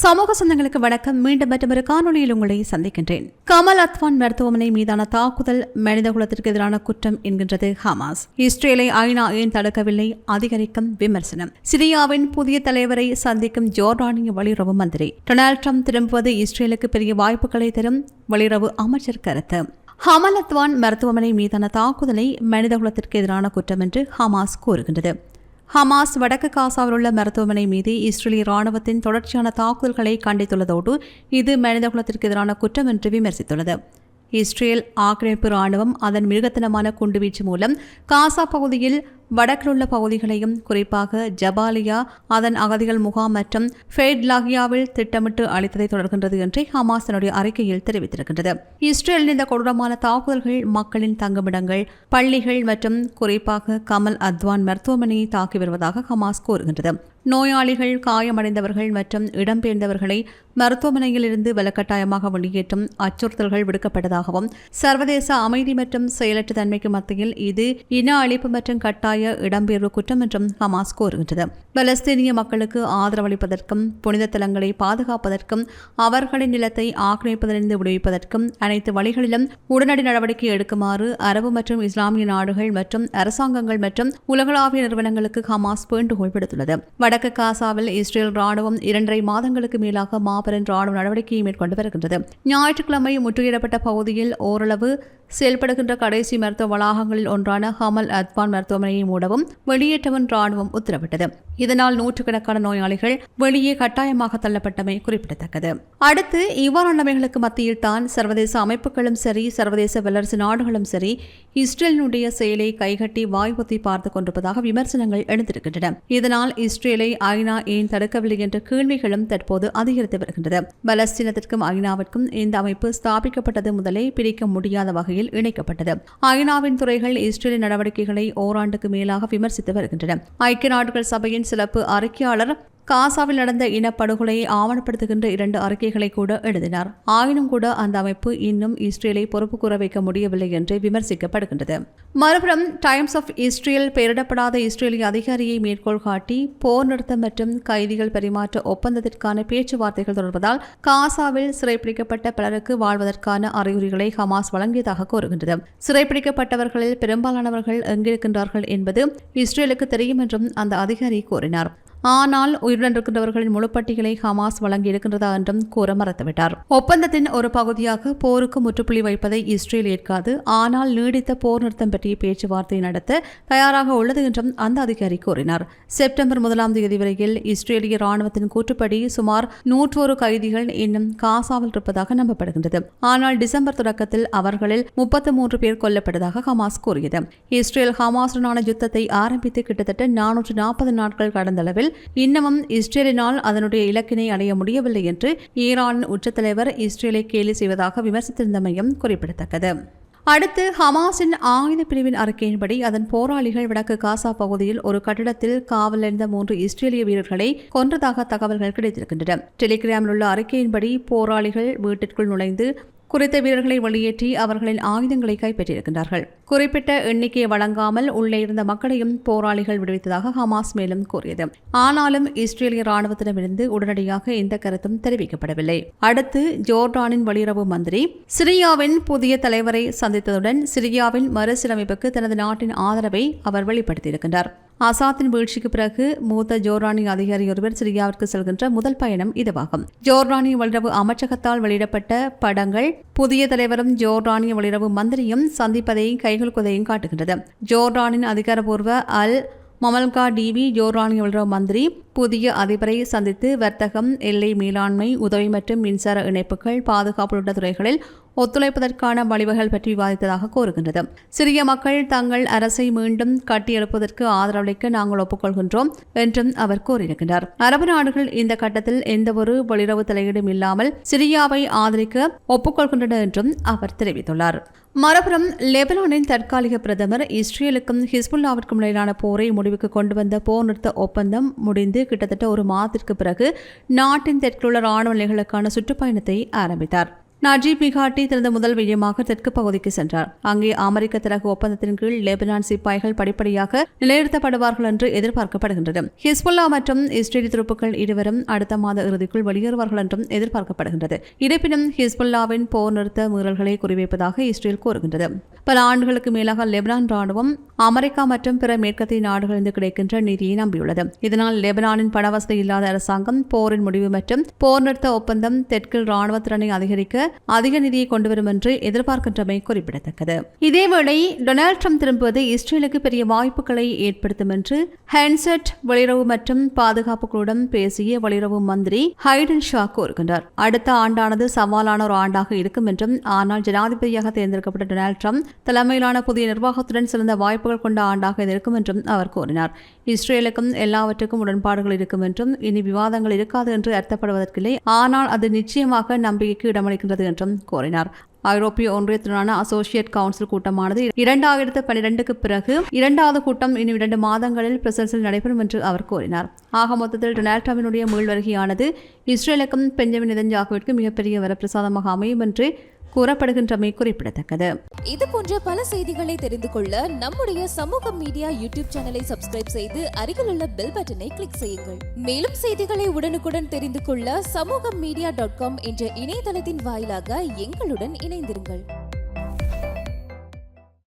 சமூக சொந்தங்களுக்கு வணக்கம். மீண்டும் மற்றொரு காணொலியில் உங்களை சந்திக்கின்றேன். கமல் அத்வான் மருத்துவமனை மீதான தாக்குதல் மனித குலத்திற்கு எதிரான குற்றம் என்கின்றது ஹமாஸ். இஸ்ரேலை ஐநா ஏன் தடுக்கவில்லை? அதிகரிக்கும் விமர்சனம். சிரியாவின் புதிய தலைவரை சந்திக்கும் ஜோர்டானிய வெளியுறவு மந்திரி. டொனால்ட் ட்ரம்ப் திரும்புவது இஸ்ரேலுக்கு பெரிய வாய்ப்புகளை தரும் வெளியுறவு அமைச்சர் கருத்து. ஹமல் அத்வான் மருத்துவமனை மீதான தாக்குதலை மனிதகுலத்திற்கு எதிரான குற்றம் என்று ஹமாஸ் கூறுகின்றது. ஹமாஸ் வடக்கு காசாவில் உள்ள மருத்துவமனை மீது இஸ்ரேலிய ராணுவத்தின் தொடர்ச்சியான தாக்குதல்களை கண்டித்துள்ளதோடு இது மனிதகுலத்திற்கு எதிரான குற்றம் என்று விமர்சித்துள்ளது. இஸ்ரேல் ஆக்கிரமிப்பு ராணுவம் அதன் மிருகத்தனமான குண்டுவீச்சு மூலம் காசா பகுதியில் வடக்கில் உள்ள பகுதிகளையும் குறிப்பாக ஜபாலியா அதன் அகதிகள் முகாம் மற்றும் ஃபெய்ட்லாகியாவில் திட்டமிட்டு அளித்ததை தொடர்கின்றது என்று ஹமாஸ் தன்னுடைய அறிக்கையில் தெரிவித்திருக்கின்றது. இஸ்ரேலின் இந்த கொடூரமான தாக்குதல்கள் மக்களின் தங்குமிடங்கள் பள்ளிகள் மற்றும் குறிப்பாக கமல் அத்வான் மருத்துவமனையை தாக்கி வருவதாக ஹமாஸ் கூறுகின்றது. நோயாளிகள் காயமடைந்தவர்கள் மற்றும் இடம்பெயர்ந்தவர்களை மருத்துவமனையில் இருந்து வலுக்கட்டாயமாக வெளியேற்றும் அச்சுறுத்தல்கள் விடுக்கப்பட்டதாகவும் சர்வதேச அமைதி மற்றும் செயலற்ற தன்மைக்கு மத்தியில் இது இன அழிப்பு மற்றும் கட்டாய இடம்பெயர்வு குற்றம் என்றும் ஹமாஸ் கூறுகின்றது. பலஸ்தீனிய மக்களுக்கு ஆதரவளிப்பதற்கும் புனித தலங்களை பாதுகாப்பதற்கும் அவர்களின் நிலத்தை ஆக்கிரமிப்பதிலிருந்து விடுவிப்பதற்கும் அனைத்து வழிகளிலும் உடனடி நடவடிக்கை எடுக்குமாறு அரபு மற்றும் இஸ்லாமிய நாடுகள் மற்றும் அரசாங்கங்கள் மற்றும் உலகளாவிய நிறுவனங்களுக்கு ஹமாஸ் வேண்டுகோள் விடுத்துள்ளது. வடக்கு காசாவில் இஸ்ரேல் ராணுவம் இரண்டரை மாதங்களுக்கு மேலாக மாபெரும் ராணுவ நடவடிக்கையை மேற்கொண்டு வருகின்றது. ஞாயிற்றுக்கிழமை முற்றுகையிடப்பட்ட பகுதியில் ஓரளவு செயல்படுகின்ற கடைசி மருத்துவ வளாகங்களில் ஒன்றான ஹமல் அத்வான் மருத்துவமனையை மூடவும் வெளியேற்றவும் ராணுவம் உத்தரவிட்டது. இதனால் நூற்றுக்கணக்கான நோயாளிகள் வெளியே கட்டாயமாக தள்ளப்பட்டமை குறிப்பிடத்தக்கது. அடுத்து இவ்வாறான நிலைமைகளுக்கு மத்தியில் தான் சர்வதேச அமைப்புகளும் சரி சர்வதேச வல்லரசு நாடுகளும் சரி இஸ்ரேலினுடைய செயலை கைகட்டி வாய் ஒத்தி பார்த்துக் கொண்டிருப்பதாக விமர்சனங்கள் எழுந்திருக்கின்றன. இதனால் இஸ்ரேலை ஐநா ஏன் தடுக்கவில்லை என்ற கேள்விகளும் தற்போது அதிகரித்து வருகின்றது. பலஸ்தீனத்திற்கும் ஐநாவிற்கும் இந்த அமைப்பு ஸ்தாபிக்கப்பட்டது முதலே பிரிக்க முடியாத வகையில் வகையில் இணைக்கப்பட்டது. ஐநாவின் துறைகள் இஸ்ரேலின் நடவடிக்கைகளை ஓராண்டுக்கு மேலாக விமர்சித்து வருகின்றன. ஐக்கிய நாடுகள் சபையின் சிறப்பு அறிக்கையாளர் காசாவில் நடந்த இனப்படுகொலையை ஆவணப்படுத்துகின்ற இரண்டு அறிக்கைகளை கூட எழுதினார். ஆயினும் கூட அந்த அமைப்பு இன்னும் இஸ்ரேலை பொறுப்பு கூற வைக்க முடியவில்லை என்று விமர்சிக்கப்படுகின்றது. மறுபுறம் டைம்ஸ் ஆஃப் இஸ்ரேல் பெயரிடப்படாத இஸ்ரேலிய அதிகாரியை மேற்கோள் காட்டி போர் நிறுத்தம் மற்றும் கைதிகள் பரிமாற்ற ஒப்பந்தத்திற்கான பேச்சுவார்த்தைகள் தொடர்வதால் காசாவில் சிறைப்பிடிக்கப்பட்ட பலருக்கு வாழ்வதற்கான அறிகுறிகளை ஹமாஸ் வழங்கியதாக கூறுகின்றது. சிறைப்பிடிக்கப்பட்டவர்களில் பெரும்பாலானவர்கள் எங்கிருக்கின்றார்கள் என்பது இஸ்ரேலுக்கு தெரியும் என்றும் அந்த அதிகாரி கூறினார். ஆனால் உயிருடன் இருக்கின்றவர்களின் முழுப்பட்டியலை ஹமாஸ் வழங்கியிருக்கின்றதா என்றும் கூற மறுத்துவிட்டார். ஒப்பந்தத்தின் ஒரு பகுதியாக போருக்கு முற்றுப்புள்ளி வைப்பதை இஸ்ரேல் ஏற்காது. ஆனால் நீடித்த போர் நிறுத்தம் பற்றிய பேச்சுவார்த்தை நடத்த தயாராக உள்ளது என்றும் அந்த அதிகாரி கூறினார். செப்டம்பர் முதலாம் தேதி வரையில் இஸ்ரேலிய ராணுவத்தின் கூற்றுப்படி சுமார் நூற்றோரு கைதிகள் இன்னும் காசாவில் இருப்பதாக நம்பப்படுகின்றது. ஆனால் டிசம்பர் தொடக்கத்தில் அவர்களில் முப்பத்தி மூன்று பேர் கொல்லப்பட்டதாக ஹமாஸ் கூறியது. இஸ்ரேல் ஹமாஸுடனான யுத்தத்தை ஆரம்பித்து கிட்டத்தட்ட நானூற்று நாற்பது நாட்கள் கடந்தளவில் இன்னமும் இஸ்ரேலினால் அதனுடைய இலக்கினை அடைய முடியவில்லை என்று ஈரான் உச்சத்தலைவர் இஸ்ரேலை கேலி செய்வதாக விமர்சித்திருந்தமையும் குறிப்பிடத்தக்கது. அடுத்து ஹமாஸின் ஆயுத பிரிவின் அறிக்கையின்படி அதன் போராளிகள் வடக்கு காசா பகுதியில் ஒரு கட்டிடத்தில் காவலிருந்த மூன்று இஸ்ரேலிய வீரர்களை கொன்றதாக தகவல்கள் கிடைத்திருக்கின்றன. டெலிகிராமில் உள்ள அறிக்கையின்படி போராளிகள் வீட்டிற்குள் நுழைந்து குறித்த வீரர்களை வெளியேற்றி அவர்களின் ஆயுதங்களை கைப்பற்றியிருக்கின்றார்கள். குறிப்பிட்ட எண்ணிக்கையை வழங்காமல் உள்ளே இருந்த மக்களையும் போராளிகள் விடுவித்ததாக ஹமாஸ் மேலும் கூறியது. ஆனாலும் இஸ்ரேலிய ராணுவத்திடமிருந்து உடனடியாக எந்த கருத்தும் தெரிவிக்கப்படவில்லை. அடுத்து ஜோர்டானின் வெளியுறவு மந்திரி சிரியாவின் புதிய தலைவரை சந்தித்ததுடன் சிரியாவின் மறுசீரமைப்புக்கு தனது நாட்டின் ஆதரவை அவர் வெளிப்படுத்தியிருக்கின்றார். அசாத்தின் வீழ்ச்சிக்கு பிறகு மூத்த ஜோர்டானிய அதிகாரி ஒருவர் சிரியாவிற்கு செல்கின்ற முதல் பயணம் இதுவாகும். ஜோர்டானிய வெளியுறவு அமைச்சகத்தால் வெளியிடப்பட்ட படங்கள் புதிய தலைவரும் ஜோர்டானிய வெளியுறவு மந்திரியும் சந்திப்பதையும் கைகொள்வதையும் காட்டுகின்றது. ஜோர்டானின் அதிகாரபூர்வ அல் மமல்கா டிவி ஜோர்டானிய வெளியுறவு மந்திரி புதிய அதிபரை சந்தித்து வர்த்தகம் எல்லை மேலாண்மை உதவி மற்றும் மின்சார இணைப்புகள் பாதுகாப்பு உள்ளிட்ட துறைகளில் ஒத்துழைப்பதற்கான வழிவகைகள் பற்றி விவாதித்ததாக கூறுகின்றது. சிறிய மக்கள் தங்கள் அரசை மீண்டும் கட்டியெழுப்பதற்கு ஆதரவளிக்க நாங்கள் ஒப்புக்கொள்கின்றோம் என்றும் அவர் கூறியிருக்கின்றார். அரபு நாடுகள் இந்த கட்டத்தில் எந்தவொரு வெளியுறவு தலையீடும் இல்லாமல் சிரியாவை ஆதரிக்க ஒப்புக்கொள்கின்றன என்றும் அவர் தெரிவித்துள்ளார். மறுபுறம் லெபனானின் தற்காலிக பிரதமர் இஸ்ரேலுக்கும் ஹிஸ்புல்லாவிற்கும் இடையிலான போரை முடிவுக்கு கொண்டு வந்த போர் நிறுத்த ஒப்பந்தம் முடிந்து கிட்டத்தட்ட ஒரு மாதத்திற்கு பிறகு நாட்டின் தெற்குள்ள ராணுவ நிலைகளுக்கான சுற்றுப்பயணத்தை ஆரம்பித்தார். நஜீப் மிகாட்டி தனது முதல் விஜயமாக தெற்கு பகுதிக்கு சென்றார். அங்கே அமெரிக்க தரகு ஒப்பந்தத்தின் கீழ் லெபனான் சிப்பாய்கள் படிப்படியாக நிலைநிறுத்தப்படுவார்கள் என்று எதிர்பார்க்கப்படுகின்றது. ஹிஸ்புல்லா மற்றும் இஸ்ரேலி துருப்புக்கள் இருவரும் அடுத்த மாத இறுதிக்குள் வெளியேறுவார்கள் என்றும் எதிர்பார்க்கப்படுகின்றது. இருப்பினும் ஹிஸ்புல்லாவின் போர் நிறுத்த மீறல்களை குறிவைப்பதாக இஸ்ரேல் கூறுகின்றது. பல ஆண்டுகளுக்கு மேலாக லெபனான் ராணுவம் அமெரிக்கா மற்றும் பிற மேற்கத்திய நாடுகளிலிருந்து கிடைக்கின்ற நிதியை நம்பியுள்ளது. இதனால் லெபனானின் பணவசதி இல்லாத அரசாங்கம் போரின் முடிவு மற்றும் போர் நிறுத்த ஒப்பந்தம் தெற்கில் ராணுவ திறனை அதிகரிக்க அதிக நிதியை கொண்டுவரும் என்று எதிர்பார்க்கின்றமை குறிப்பிடத்தக்கது. இதேவேளை டொனால்ட் ட்ரம்ப் திரும்புவது இஸ்ரேலுக்கு பெரிய வாய்ப்புகளை ஏற்படுத்தும் என்று ஹேண்ட்செட் வெளியுறவு மற்றும் பாதுகாப்புகளுடன் பேசிய வெளியுறவு மந்திரி ஹைடன் ஷா கூறுகின்றார். அடுத்த ஆண்டானது சவாலான ஒரு ஆண்டாக இருக்கும் என்றும் ஆனால் ஜனாதிபதியாக தேர்ந்தெடுக்கப்பட்ட டொனால்ட் ட்ரம்ப் தலைமையிலான புதிய நிர்வாகத்துடன் சிறந்த வாய்ப்புகள் கொண்ட ஆண்டாக இது இருக்கும் என்றும் அவர் கூறினார். இஸ்ரேலுக்கும் எல்லாவற்றுக்கும் உடன்பாடுகள் இருக்கும் என்றும் இனி விவாதங்கள் இருக்காது என்று அர்த்தப்படுவதற்கில்லை. ஆனால் அது நிச்சயமாக நம்பிக்கைக்கு இடமளிக்கின்றது என்றும் கூறினார். ஐரோப்பிய ஒன்றியத்துடனான அசோசியேட் கவுன்சில் கூட்டமானது இரண்டாயிரத்து பனிரெண்டுக்கு பிறகு இரண்டாவது கூட்டம் இன்னும் இரண்டு மாதங்களில் பிரசல்ஸில் நடைபெறும் என்று அவர் கூறினார். ஆக மொத்தத்தில் டொனால்ட் ட்ரம்பினுடைய மீள்வருகையானது இஸ்ரேலுக்கும் பெஞ்சமின் நெதன்யாகுவிற்கு மிகப்பெரிய வரப்பிரசாதமாக அமையும் என்று கூறப்படுகின்றமை குறிப்பிடத்தக்கது. இது போன்ற பல செய்திகளை தெரிந்து கொள்ள நம்முடைய சமூக மீடியா யூடியூப் சேனலை சப்ஸ்கிரைப் செய்து அருகில் உள்ள பெல் பட்டனை கிளிக் செய்யுங்கள். மேலும் செய்திகளை உடனுக்குடன் தெரிந்து கொள்ள சமூக மீடியா டாட் காம் என்ற இணையதளத்தின் வாயிலாக எங்களுடன் இணைந்திருங்கள்.